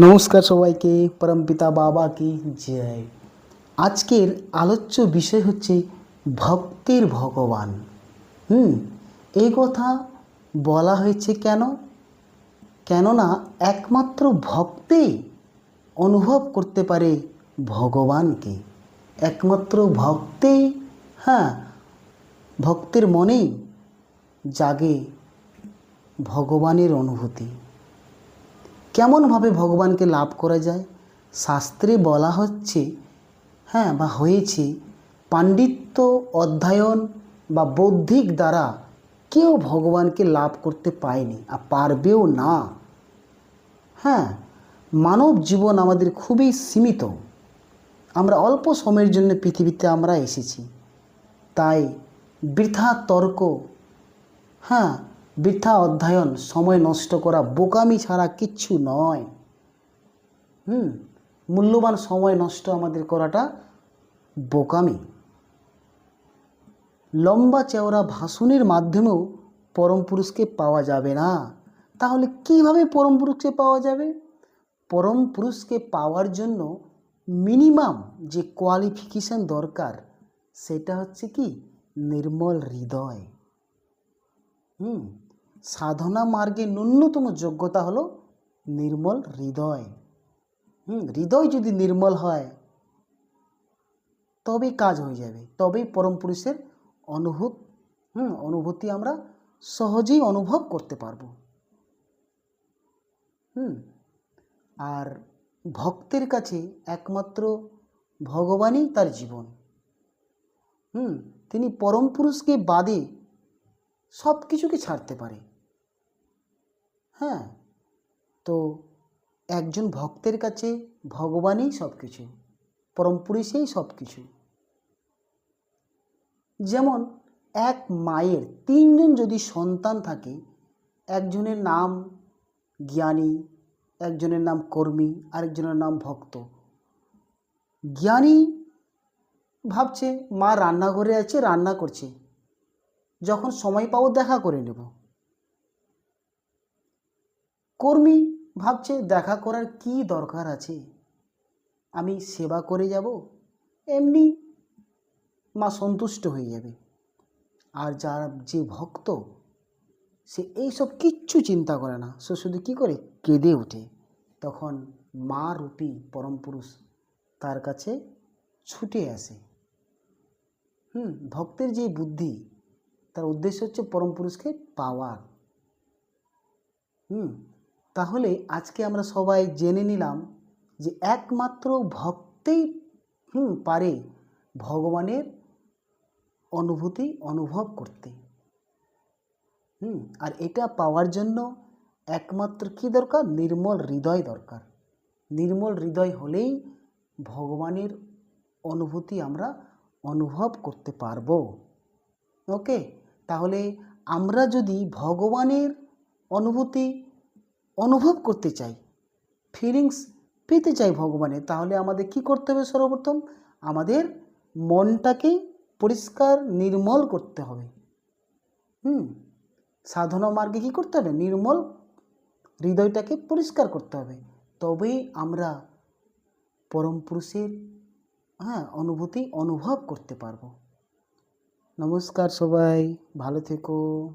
নমস্কার সবাইকে, পরমপিতা বাবা কি জয়। আজকের আলোচ্য বিষয় হচ্ছে ভক্তের ভগবান। হুম, এই কথা বলা হয়েছে কেন? কেননা একমাত্র ভক্তেই অনুভব করতে পারে ভগবানকে। একমাত্র ভক্তেই হ্যাঁ ভক্তের মনেই জাগে ভগবানের অনুভূতি। কেমনভাবে ভগবানকে লাভ করা যায়? শাস্ত্রে বলা হচ্ছে হ্যাঁ বা হয়েছে, পাণ্ডিত্য অধ্যয়ন বা বৌদ্ধিক দ্বারা কেউ ভগবানকে লাভ করতে পায়নি আর পারবেও না। হ্যাঁ মানব জীবন আমাদের খুবই সীমিত। আমরা অল্প সময়ের জন্য পৃথিবীতে আমরা এসেছি। তাই বৃথা তর্ক হ্যাঁ বৃথা অধ্যয়ন, সময় নষ্ট করা, বোকামি ছাড়া কিচ্ছু নয়। হুম? মূল্যবান সময় নষ্ট আমাদের করাটা বোকামি। লম্বা চওড়া ভাষণের মাধ্যমেও পরম পুরুষকে পাওয়া যাবে না। তাহলে কীভাবে পরম পুরুষকে পাওয়া যাবে? পরম পুরুষকে পাওয়ার জন্য মিনিমাম যে কোয়ালিফিকেশান দরকার, সেটা হচ্ছে কি? নির্মল হৃদয়। হুম? সাধনা মার্গে ন্যূনতম যোগ্যতা হলো নির্মল হৃদয়। হুম, হৃদয় যদি নির্মল হয়, তবেই কাজ হয়ে যাবে, তবেই পরম পুরুষের অনুভূত, হুম, অনুভূতি আমরা সহজেই অনুভব করতে পারব। হুম, আর ভক্তের কাছে একমাত্র ভগবানই তার জীবন। হুম, তিনি পরম পুরুষকে বাদে সব কিছুকে ছাড়তে পারে। হ্যাঁ তো একজন ভক্তের কাছে ভগবানই সব কিছু পরম পুরুষেই সব কিছু যেমন এক মায়ের তিনজন যদি সন্তান থাকে, একজনের নাম জ্ঞানী, একজনের নাম কর্মী, আরেকজনের নাম ভক্ত। জ্ঞানী ভাবছে, মা রান্নাঘরে আছে, রান্না করছে। যখন সময় পাবো দেখা করে নেব। কর্মী ভাবছে দেখা করার কি দরকার আছে? আমি সেবা করে যাব, এমনি মা সন্তুষ্ট হয়ে যাবে। আর যার যে ভক্ত, সে এইসব কিচ্ছু চিন্তা করে না। সে শুধু কী করে? কেঁদে ওঠে। তখন মা রূপী পরম পুরুষ তার কাছে ছুটে আসে। হুম, ভক্তের যে বুদ্ধি, তার উদ্দেশ্য হচ্ছে পরম পুরুষকে পাওয়ার হুম তাহলে আজকে আমরা সবাই জেনে নিলাম যে একমাত্র ভক্তেই, হুম, পারে ভগবানের অনুভূতি অনুভব করতে। হুম, আর এটা পাওয়ার জন্য একমাত্র কি দরকার? নির্মল হৃদয় দরকার। নির্মল হৃদয় হলেই ভগবানের অনুভূতি আমরা অনুভব করতে পারব। ওকে, তাহলে আমরা যদি ভগবানের অনুভূতি অনুভব করতে চাই ফিলিংস পেতে চাই ভগবানের, তাহলে আমাদের কি করতে হবে সর্বপ্রথম? আমাদের মনটাকে পরিষ্কার, নির্মল করতে হবে। হুম? সাধনা মার্গে কী করতে হবে? নির্মল হৃদয়টাকে পরিষ্কার করতে হবে। তবেই আমরা পরম পুরুষের হ্যাঁ অনুভূতি অনুভব করতে পারব। নমস্কার সবাই, ভালো থেকো।